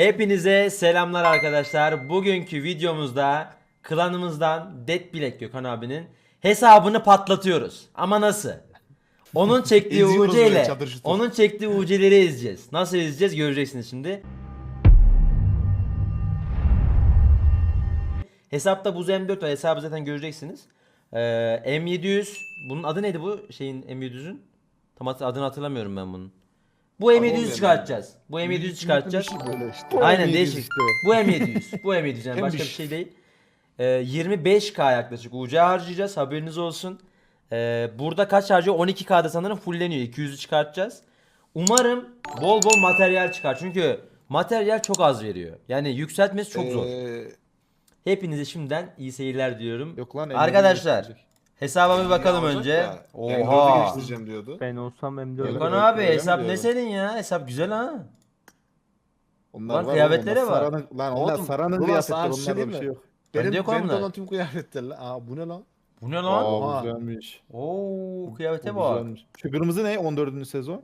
Hepinize selamlar arkadaşlar. Bugünkü videomuzda klanımızdan Dead Bilek Gökhan abinin hesabını patlatıyoruz. Ama nasıl? Onun çektiği İzliyoruz UC böyle ile onun çektiği UC'leri izleyeceğiz. Nasıl izleyeceğiz göreceksiniz şimdi. Hesapta Buz M4 var. Hesabı zaten göreceksiniz. Ee, M700 bunun adı neydi bu şeyin M700'ün? Tam hat- adını hatırlamıyorum ben bunun. Bu M700 olmuyor çıkartacağız. Bu M700 çıkartacağız. Bir şey böyle işte. Aynen M700 değişik. işte. Bu M700. Bu M700 yani başka bir Emmiş. şey değil. Ee, 25k yaklaşık UC harcayacağız haberiniz olsun. Ee, burada kaç harcıyor? 12k'da sanırım fulleniyor. 200'ü çıkartacağız. Umarım bol bol materyal çıkar. Çünkü materyal çok az veriyor. Yani yükseltmesi çok zor. Ee, Hepinize şimdiden iyi seyirler diliyorum. Yok lan, Arkadaşlar M700 hesaba bir bakalım alacak önce. da, M4'ü Oha. geliştireceğim diyordu. Ben olsam M4 Öyle Gökhan mi? abi Öyle mi hesap ne diyorum? senin ya? Hesap güzel ha. Onlar Lan var kıyafetlere oğlum, var. Saranın, lan onlar Oğlum, Saran'ın ulan kıyafetleri sana bir şey onlarda diyeyim bir mi? şey yok. Bende Benim, yok benim onlar. de olan tüm kıyafetler lan. Aa bu ne lan? Bu ne lan? Aa Aa. güzelmiş. Oo kıyafete O bak. güzelmiş. Şu kırmızı ne 14. sezon?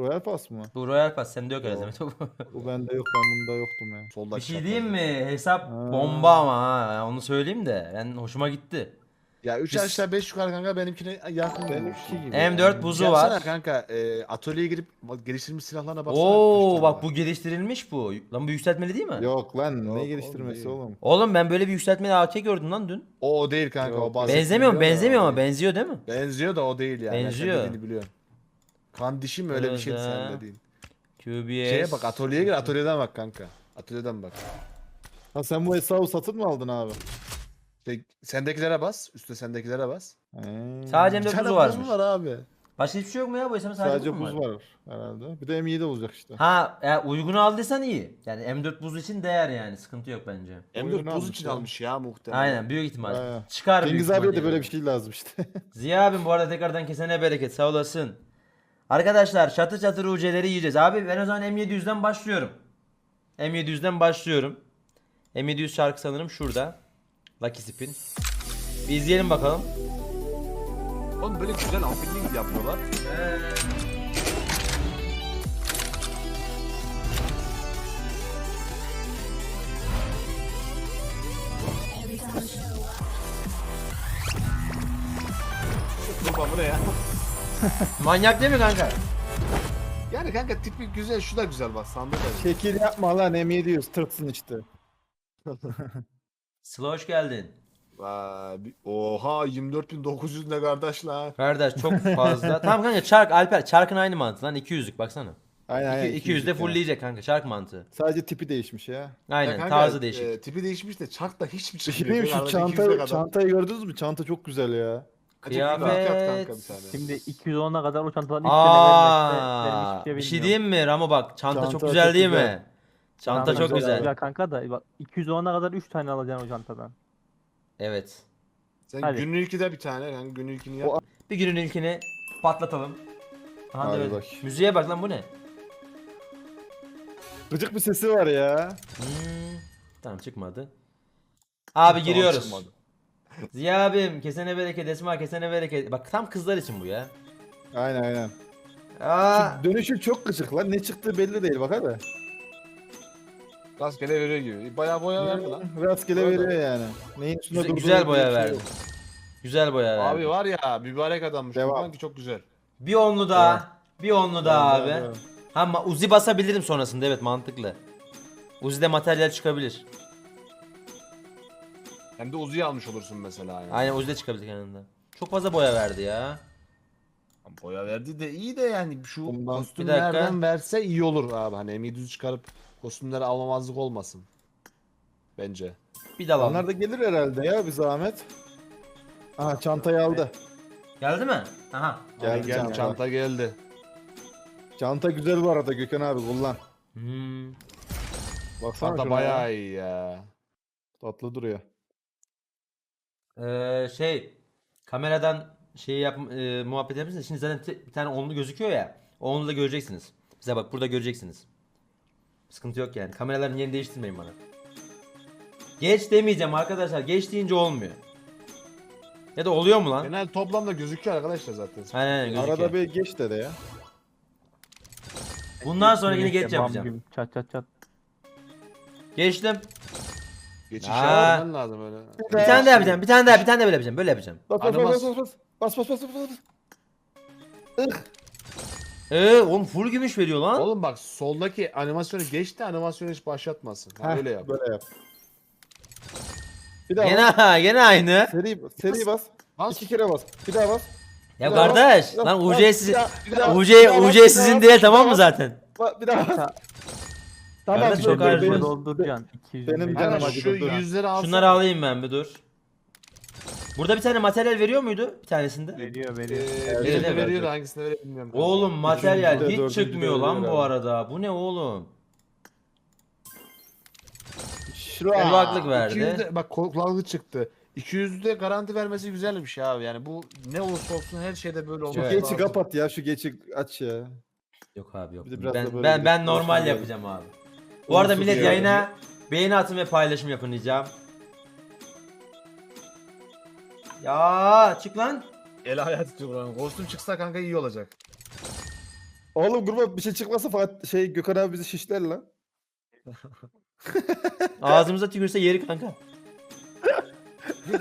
Royal Pass mı? Bu Royal Pass sende yok herhalde. Yok. Bu bende yok ben bunda yoktum ya. Solda bir şey diyeyim mi? Hesap Ha. bomba ama ha. Onu söyleyeyim de. Ben hoşuma gitti. Ya 3 Biz- aşağı 5 yukarı kanka benimkine yakın Benimki gibi. M4 buzu Yapsana var. kanka e, atölyeye girip geliştirilmiş silahlarına baksana. Oo bak tane bu var. geliştirilmiş bu. Lan bu yükseltmeli değil mi? Yok lan Yok, ne oğlum, geliştirmesi değil. oğlum? Oğlum ben böyle bir yükseltmeli AK gördüm lan dün. O, o değil kanka Yok. o bahsettiğim Benzemiyor mu? biliyor Benzemiyor ama benziyor değil mi? Benziyor da o değil yani. Benziyor. Sen dediğini biliyorsun. Kan dişi mi öyle bir Öyle. sen dediğin. QBS. Şeye bak atölyeye gir atölyeden bak kanka. Atölyeden bak. Ha sen bu hesabı satın mı aldın abi? İşte sendekilere bas. Üstte sendekilere bas. He. Sadece Bir M4 tane buzu buz varmış. var abi. Başka hiçbir şey yok mu ya bu hesabın sadece, Sadece buz mu buz var? var herhalde. Bir de M7 olacak işte. Ha eğer uygun aldıysan iyi. Yani M4 buz için değer yani. Sıkıntı yok bence. M4 Oyunu buz için ya. almış ya muhtemelen. Aynen büyük ihtimal. Bayağı. Çıkar büyük Cengiz abiye ihtimal de böyle yani. bir şey lazım işte. Ziya abim bu arada tekrardan kesene bereket sağ olasın. Arkadaşlar çatır çatır UC'leri yiyeceğiz. Abi ben o zaman M700'den başlıyorum. M700'den başlıyorum. M700 şarkı sanırım şurada. Lucky Spin. Bir izleyelim bakalım. Oğlum böyle güzel afilling yapıyorlar. Kurban bu ne ya? Manyak değil mi kanka? Yani kanka tipi güzel, şu da güzel bak sandık. Şekil yapma lan M700 tırtsın işte. Sıla hoş geldin. Vay, Oha 24.900 ne kardeş lan. Kardeş çok fazla. tamam kanka çark Alper. Çarkın aynı mantığı lan 200'lük baksana. Aynen aynen. 200 de 200 yani. fullleyecek kanka çark mantığı. Sadece tipi değişmiş ya. Aynen Ya kanka, tarzı değişik. e, tipi değişmiş de çark da hiçbir Bir şey çıkmıyor. mi? şu Arada 200'e çanta, kadar. çantayı gördünüz mü? Çanta çok güzel ya. Acık bir rahat yap kanka bir tane. Şimdi 210'a kadar o 3 tane vermezse Aa, şey bir şey bilmiyorum. diyeyim mi Ramo bak çanta, çok Çanta güzel çok değil güzel. mi? Çanta çok güzel. Güzel kanka da bak 210'a kadar 3 tane alacaksın o çantadan. Evet. Sen Hadi. günün ilki de bir tane. Yani günün ilkini yap. O- Bir günün ilkini patlatalım. Aha Hadi bak. Müziğe bak lan bu ne? Gıcık bir sesi var ya. Hmm, Tamam çıkmadı. Abi Tamam, giriyoruz. çıkmadı. Ziya abim kesene bereket Esma kesene bereket. Bak tam kızlar için bu ya. Aynen aynen. Aa, Şu dönüşü çok gıcık lan. Ne çıktığı belli değil bak hadi. Rastgele veriyor gibi. Bayağı boya verdi lan. Rastgele Orada. veriyor yani. Neyin üstünde güzel, güzel boya verdi. Güzel boya verdi. Abi var ya mübarek adammış. Devam. Kurban ki çok güzel. Bir onlu daha. Bir onlu daha abi. Ha ma- Uzi basabilirim sonrasında evet mantıklı. Uzi'de materyal çıkabilir. Hem de Uzi'yi almış olursun mesela yani. Aynen Uzi'de çıkabilir yanında. Çok fazla boya verdi ya. Boya verdi de iyi de yani şu Bundan- Bir dakika. kostümlerden verse iyi olur abi. Hani M700 çıkarıp kostümleri almamazlık olmasın. Bence. Bir dal Onlar da gelir herhalde ya bir zahmet. Aha çantayı aldı. Geldi mi? Aha. Geldi Gel, çanta. çanta geldi. Çanta güzel bu arada Gökhan abi kullan. Hmm. Baksana Çanta şuna bayağı ya. iyi ya. Tatlı duruyor. Ee, şey kameradan şey yap e, muhabbet yapmışsınız. Şimdi zaten te- bir tane onlu gözüküyor ya. O onlu da göreceksiniz. Bize bak burada göreceksiniz. Sıkıntı yok yani. Kameraların yerini değiştirmeyin bana. Geç demeyeceğim arkadaşlar. Geç deyince olmuyor. Ya da oluyor mu lan? Genel toplamda gözüküyor arkadaşlar zaten. Aynen aynen gözüküyor. Arada bir geç de de ya. Bundan sonra yine geç yapacağım. Çat çat çat. Geçtim. Geçiş Aa. yapman lazım öyle. Bir tane daha yapacağım. Bir tane daha, bir tane daha böyle yapacağım. Böyle yapacağım. Bas bas bas Animasyon. bas bas. Bas bas bas bas bas. Ih. Ee, oğlum full gümüş veriyor lan. Oğlum bak soldaki animasyonu geç de animasyonu hiç başlatmasın. Ha, Heh, öyle yap. Böyle yap. Bir daha bas. Gene gene aynı. Seri, seri bas. Bas. İki kere bas. Bir daha bas. Ya Bir daha kardeş, bas. lan Bas, UC bas. sizin Bir daha- bir daha- UC bir daha bas, UC bir sizin daha değil bas, tamam bir mı daha zaten? bas. Bir daha bas. Tamam. Çok benim- harcıyorsun. benim- dolduracaksın. 200 benim canım Kanka acıdı, şu dur. yüzleri alsana. Şunları alayım ben bir dur. Burada bir tane materyal veriyor muydu bir tanesinde? veriyor Ee, veriyor. Birine evet, veriyor evet. hangisine veriyor bilmiyorum. Oğlum materyal Üçüncüde, hiç çıkmıyor lan veriyor bu abi. arada. Bu ne oğlum? Şuraya. Kulaklık verdi. 200'de, bak kulaklık çıktı. 200'de garanti vermesi güzel bir şey abi. Yani bu ne olursa olsun her şeyde böyle Şu olması Evet. geçi lazım. kapat ya şu geçi aç ya. Yok abi yok. Bir de biraz Ben da böyle ben bir ben normal olsun yapacağım abi. Bu arada millet ya. yayına beğeni atın ve paylaşım yapın diyeceğim. Ya çık lan. El hayat tutuyor buranın. Kostüm çıksa kanka iyi olacak. Oğlum gruba bir şey çıkmasa Fatih şey Gökhan abi bizi şişler lan. Ağzımıza tükürse yeri kanka.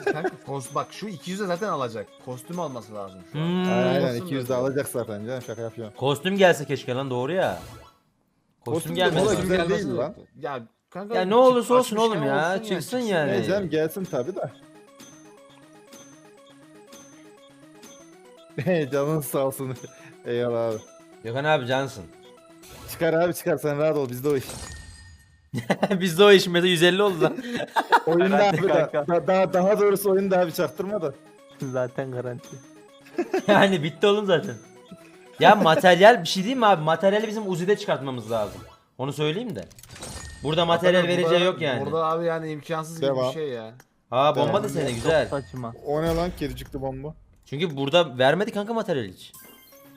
kanka kos bak şu 200'e zaten alacak. Kostüm alması lazım şu an. Hmm. Aynen Olsun 200 de böyle. alacak zaten canım şaka yapıyorum. Kostüm gelse keşke lan doğru ya. Kostüm Kostüm de kolay lan. güzel Gelmesi değil lan. Ya kanka Ya ne olursa olsun açmışken oğlum ya, çıksın yani. Ne canım gelsin tabi de. Canın sağ olsun. Eyvallah abi. Gökhan abi cansın. Çıkar abi çıkar sen rahat ol bizde o iş. Bizde o işin mesela 150 oldu lan. Oyunda Garanti abi da, kanka. da- daha, daha doğrusu oyunda abi çaktırma da. Zaten garanti. yani bitti oğlum zaten. Ya materyal bir şey değil mi abi? Materyali bizim Uzi'de çıkartmamız lazım. Onu söyleyeyim de. Burada materyal Burada- vereceği yok yani. Burada abi yani imkansız gibi Devam. bir şey ya. Ha bomba Devam. da sene Çok güzel. saçma. O ne lan kedicikli bomba. Çünkü burada vermedi kanka materyal hiç.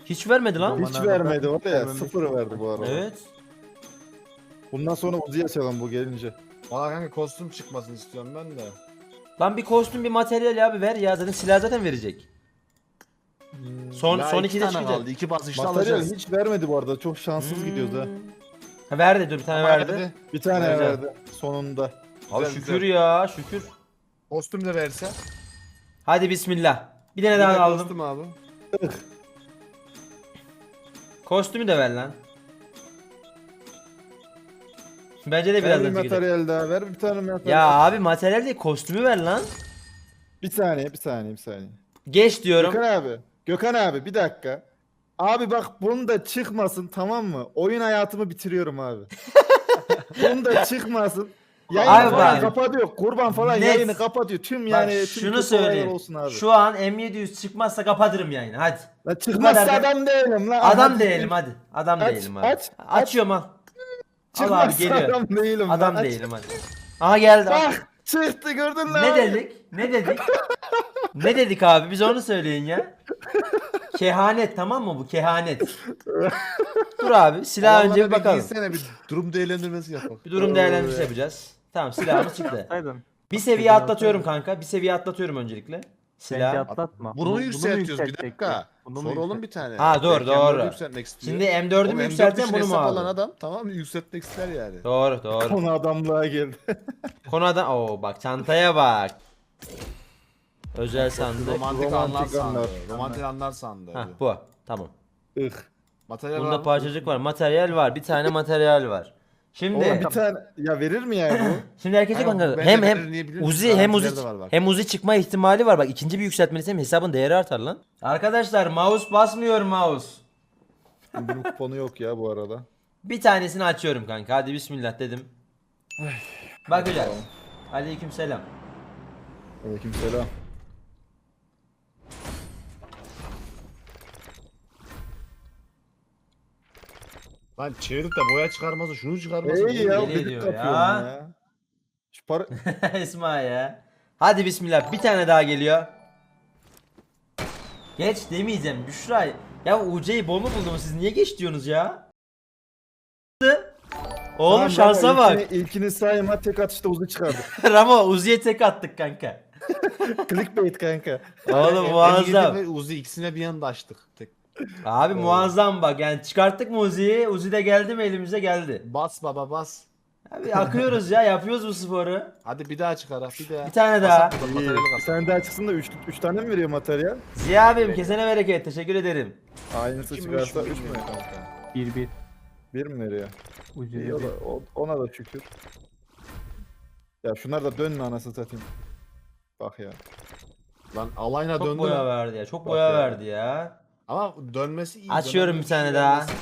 Hiç vermedi lan. Hiç Bana vermedi da ya vermemiş. sıfır verdi bu arada. Evet. Bundan sonra Uzi'ye açalım bu gelince. Valla kanka kostüm çıkmasını istiyorum ben de. Lan bir kostüm bir materyal abi ver ya zaten silah zaten verecek. Son Ya son iki 2'de tane çıkacak. kaldı. İki basışta Materyal alacağız. hiç vermedi bu arada. Çok şanssız gidiyoruz ha. Ha verdi dur bir tane verdi. Bir tane Güzel. verdi sonunda. Abi Güzel, şükür güzel. ya şükür. Kostüm de verse. Hadi bismillah. Bir tane daha aldım. Kostüm abi. Kostümü de ver lan. Bence de Ver bir çıkacak. materyal daha ver bir tane materyal. Ya abi materyal değil kostümü ver lan. Bir saniye bir saniye bir saniye. Geç diyorum. Gökhan abi. Gökhan abi bir dakika. Abi bak bunu da çıkmasın tamam mı? Oyun hayatımı bitiriyorum abi. bunu da çıkmasın. Yayını Abi falan bak. kapatıyor. Kurban falan Net. yayını kapatıyor. Tüm Bak yani tüm şunu kötü olaylar söyleyeyim. olsun abi. Şu an M700 çıkmazsa kapatırım yayını hadi. Lan çıkmazsa kadar da- adam değilim lan. Adam Hadi. değilim hadi. Adam Aç, değilim hadi. aç, aç. Açıyorum al. Al abi Çıkmazsa geliyor. adam değilim. lan. Adam Aç. değilim hadi. Aha geldi. Bak çıktı gördün lan. Ne dedik? Ne dedik? ne dedik abi? Biz onu söyleyin ya. Kehanet tamam mı bu? Kehanet. Dur abi silah önce bir bakalım. giysene, bir durum değerlendirmesi yapalım. Bir durum değerlendirmesi yapacağız. Tamam silahımız çıktı. Bir seviye atlatıyorum kanka. Bir seviye atlatıyorum öncelikle. Bence Silah. atlatma. Bunu, yükseltiyoruz bir dakika. Bunu mu Sor oğlum yükselt- bir tane. Ha, doğru, Belki M4'ü doğru. Yükseltmek istiyor. Şimdi M4'ü Oğlum, mü M4 yükselteceğim bunu mu alan abi? adam tamam mı? Yükseltmek ister yani. Doğru doğru. Konu adamlığa geldi. Konu adam. Oo bak çantaya bak. Özel sandık. Romantik, Romantik anlar sandı. anlar. Romantik anlar sandı. Hah bu. Tamam. Ih. Materyal var Bunda mı? parçacık var. Materyal var. Bir tane materyal var. Şimdi Oğlum bir tane ya verir mi yani bu? şimdi herkese Kanka, kanka bence hem hem? Uzi hem Uzi Garantileri de var bak. hem Uzi çıkma ihtimali var. Bak ikinci bir yükseltmelisem hesabın değeri artar lan. Arkadaşlar mouse basmıyor mouse. Bunun kuponu yok ya bu arada. Bir tanesini açıyorum kanka. Hadi bismillah dedim. Bakacağız. Aleykümselam. Aleykümselam. Lan çevirip de boya çıkarmazsa şunu çıkarmasın. Ey ya deli gıdık ediyor yapıyorum ya. ya. Şu para... Esma ya. Hadi bismillah. Bir tane daha geliyor. Geç demeyeceğim. Büşra. Ya UC'yi bol mu buldum? Siz niye geç diyorsunuz ya? Oğlum Tamam, şansa Ramo, bak. ilkini, ilkini sayma tek atışta uzu çıkardı. Ramo Uzi'ye tek attık kanka. Clickbait kanka. Oğlum M7 muazzam. Uzi ikisine bir anda açtık. Tek. Abi muazzam bak. Yani çıkarttık mı Uzi'yi? Uzi de geldi mi elimize geldi. Bas baba bas. Abi akıyoruz ya yapıyoruz bu sporu. Hadi bir daha çıkar ha bir daha. Bir tane daha. Kasap burada, İyi. materyali Bir kasap. tane daha çıksın da 3 3 tane mi veriyor materyal? Ziya abim kesene bereket teşekkür ederim. Aynısı çıkarsa üç mü 3 mü? bilmiyorum kanka. 1-1. 1 mi veriyor? İyi o da, o- ona da şükür. Ya şunlar da dönme anasını satayım. Bak ya. Lan alayına Çok döndü. boya verdi ya. Çok boya ya. verdi ya. Ama dönmesi iyi. Açıyorum bir tane daha. iyi.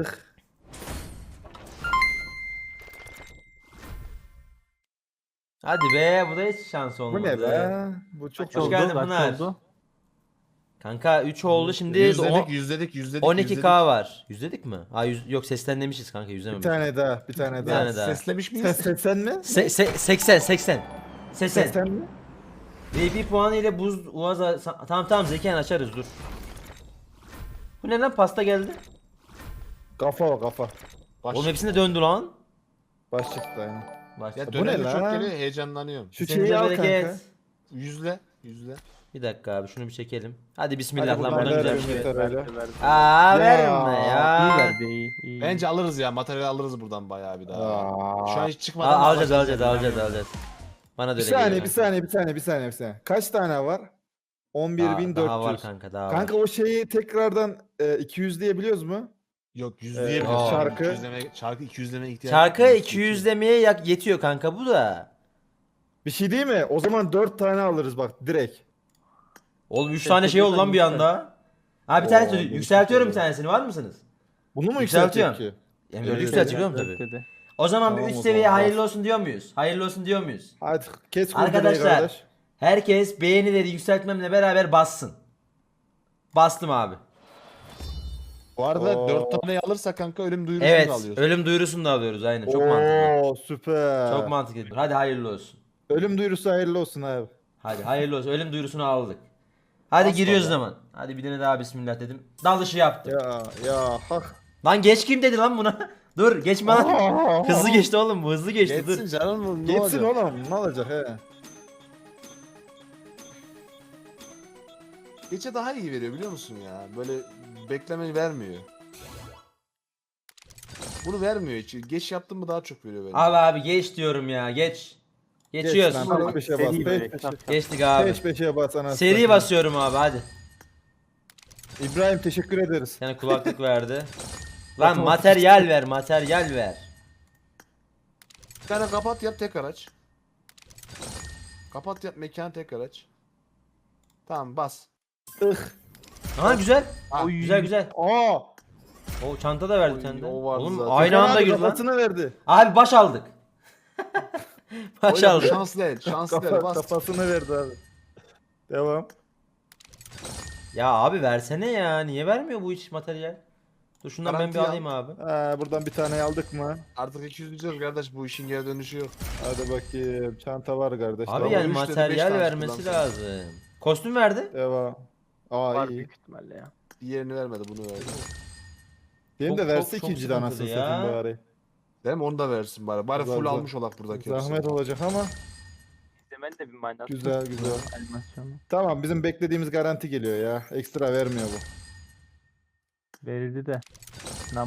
Ih. Hadi be bu da hiç şans olmadı. Bu ne be? Bu çok Hoş oldu? geldin Pınar. oldu? Kanka 3 oldu şimdi Yüzledik o- yüzledik yüzledik. 12k var. Yüzledik mi? Ha yüz, yok seslenmemişiz kanka Bir yüzlememişiz. tane daha, bir tane Bir daha. tane daha. Seslemiş miyiz? Ses 80 mi? Se, se, 80 80. 80. 80 mi? VP puanı ile buz uaza tamam tamam Zeken açarız dur. Bu ne lan pasta geldi. Kafa o kafa. Baş, Oğlum hepsinde döndü lan. Baş çıktı aynen. Başta. ya Bu ne çok lan? geliyor heyecanlanıyorum. Şu Kesenize şeyi al bereket. kanka. Yüzle. Yüzle. Bir dakika abi şunu bir çekelim. Hadi bismillah Hadi lan buradan buradan güzel bir şey. Ümit ver. öyle. Aa Ya, verme ya. Bence alırız ya materyal alırız buradan bayağı bir daha. Aa. Şu an hiç Aa, çıkmadan. alacağız başlayacak alacağız yani. alacağız alacağız. Bana da Bir öyle saniye, geliyor bir kanka. saniye, bir saniye, bir saniye, bir saniye. Kaç tane var? Daha, 11.400. daha var kanka daha Kanka var. o şeyi tekrardan e, 200 diyebiliyoruz mu? Yok Ee, şarkı- 200 demeye, şarkı 200 demeye ihtiyaç Şarkı yok. 200 demeye yak- yetiyor kanka bu da. Bir şey değil mi? O zaman 4 tane alırız bak direkt. Oğlum 3 Ses tane şey oldu lan bir anda. Ha bir tane Oo, yükseltiyorum bir tanesini var mısınız? Bunu mu Yükseltiyorum. yükseltecek ki? M4'ü Evet. yükseltiyorum tabii. Dedi. O zaman bir Tamam 3 o seviye zaman, hayırlı olsun diyor muyuz? Hayırlı olsun diyor muyuz? Hadi kes Arkadaşlar kardeş. herkes beğenileri yükseltmemle beraber bassın. Bastım abi. Bu arada Oo. 4 taneyi alırsak kanka ölüm duyurusunu Evet da alıyoruz. ölüm duyurusunu da alıyoruz aynen çok mantıklı. Oo süper. Çok mantıklı. Hadi hayırlı olsun. Ölüm duyurusu hayırlı olsun abi. Hadi hayırlı olsun. Ölüm duyurusunu aldık. Hadi Bas giriyoruz baba. zaman. Hadi bir tane daha bismillah dedim. Dalışı yaptım. Ya ya hak. Lan geç kim dedi lan buna? Dur geçme lan. Hızlı geçti oğlum bu hızlı geçti Geçsin dur. canım bu ne Geçsin olacak? oğlum ne olacak he. Geçe daha iyi veriyor biliyor musun ya? Böyle beklemeyi vermiyor. Bunu vermiyor hiç. Geç yaptın mı daha çok veriyor bence. Al abi geç diyorum ya geç. Geçiyoruz. Geç lan, peş peşe bas. Seri böyle, Peş peşe. Geçtik abi. Peş peşe bas anasını Seri basıyorum abi hadi. İbrahim teşekkür ederiz. Yani kulaklık verdi. Lan materyal ver materyal ver. Bir tane kapat yap tekrar aç. Kapat yap mekan tekrar aç. Tamam bas. Aha güzel. Ah, Oy, güzel güzel. Aa. O çanta da verdi Oy, sende. o vardı Oğlum zaten. aynı anda girdi lan. Kafasını verdi. Abi baş aldık. baş Oğlum, aldık. Şanslı el, şanslı el Kafa, bas. kafasını verdi abi. Devam. Ya abi versene ya. Niye vermiyor bu hiç materyal? Dur şundan ben bir Garanti alayım abi. Ha, buradan bir tane aldık mı? Artık 200 diyeceğiz kardeş bu işin geri dönüşü yok. Hadi bakayım. Çanta var kardeş. Abi Tamam. yani üç dedi, beş materyal tane vermesi lazım. Kostüm verdi. Devam. Aa Var iyi. büyük ihtimalle ya. Diğerini vermedi bunu verdi. Benim de Çok- verse çok- çok ikinci de anasını satayım ya. bari. Değil mi? Onu da versin bari. Bari Güzel, full güzel. almış olak buradaki. Zahmet olacak ama İzlemen de bir manası. Güzel, güzel. Animasyonu. tamam bizim beklediğimiz garanti geliyor ya. Ekstra vermiyor bu. Verildi de.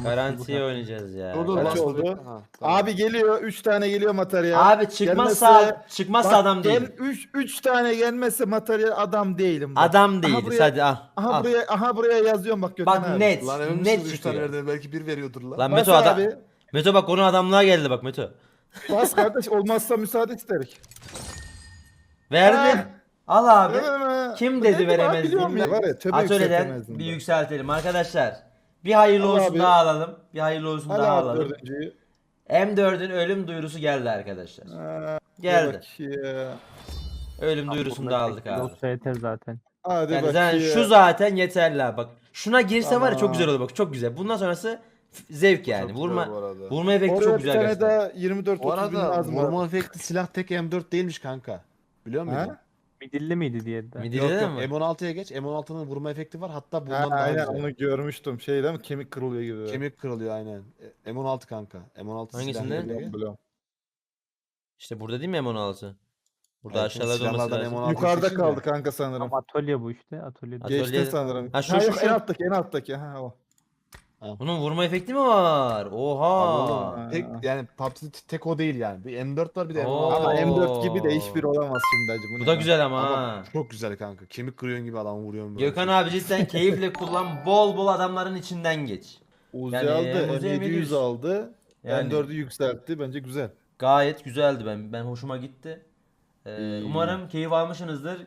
Garantiye bu. oynayacağız ya. Dur dur Kaç oldu? Ha, tamam. Abi geliyor 3 tane geliyor materyal. Abi çıkmazsa çıkmazsa adam değil. 3 3 tane gelmezse materyal adam değilim. Bak. Adam değiliz. buraya- Hadi al. Aha al. buraya aha buraya yazıyorum bak Gökhan Bak abi. net. Lan emin net misiniz 3 tane çıkıyor. verdi? Belki bir veriyordur lan. Lan Bas Meto adam. abi. Meto bak onun adamlığa geldi bak Meto. Bas kardeş olmazsa müsaade isterik. Verdim. Al abi. Veremem. Kim dedi veremez biliyorum diye. ya, Var ya tövbe Atölyeden yükseltemezdim bir ben. yükseltelim arkadaşlar. Bir hayırlı Al olsun abi. daha alalım. Bir hayırlı olsun Al daha abi alalım. dördüncüyü. M4'ün ölüm duyurusu geldi arkadaşlar. Ha, Geldi. Ölüm duyurusunu da aldık abi. Yoksa yeter zaten. Hadi Yani bakayım. zaten şu zaten yeterli abi bak. Şuna girse var ya çok güzel olur bak çok güzel. Bundan sonrası f- zevk yani. Çok güzel Vurma bu arada. vurma efekti Oraya çok bir güzel tane gerçekten. daha 24 Bu 30 bin arada lazım. abi. vurma efekti silah tek M4 değilmiş kanka. Biliyor musun? Ha? Midilli miydi diye de. Midilli Yok de yok mi? M16'ya geç. M16'nın vurma efekti var. Hatta Ha, bundan daha aynen güzel. onu görmüştüm. Şey değil mi? Kemik kırılıyor gibi. Kemik kırılıyor aynen. E, M16 kanka. M16 Hangisinde? İşte burada değil mi M16? Burada Evet, aşağılarda olması lazım. M16 Yukarıda kaldı kanka sanırım. Ama atölye bu işte. Atölye- Geçtin sanırım. Ha, şu- Ha, şu- yok, şu. en alttaki en alttaki. Ha, o. Bunun vurma efekti mi var? Oha. Tek yani PUBG'de tek o değil yani. Bir M4 var bir de M16 Oo. var. Ama M4 gibi de hiçbir olamaz şimdi hacı. Bu da güzel ama, Ama çok güzel kanka. Kemik kırıyorsun gibi adam vuruyorsun böyle. Gökhan abi cidden keyifle kullan. Bol bol adamların içinden geç. Uzi Yani aldı, Uzi M700 M700 aldı. Yani- M4'ü yükseltti. Bence güzel. Gayet güzeldi ben. Ben hoşuma gitti. Ee, İyi. umarım keyif almışsınızdır.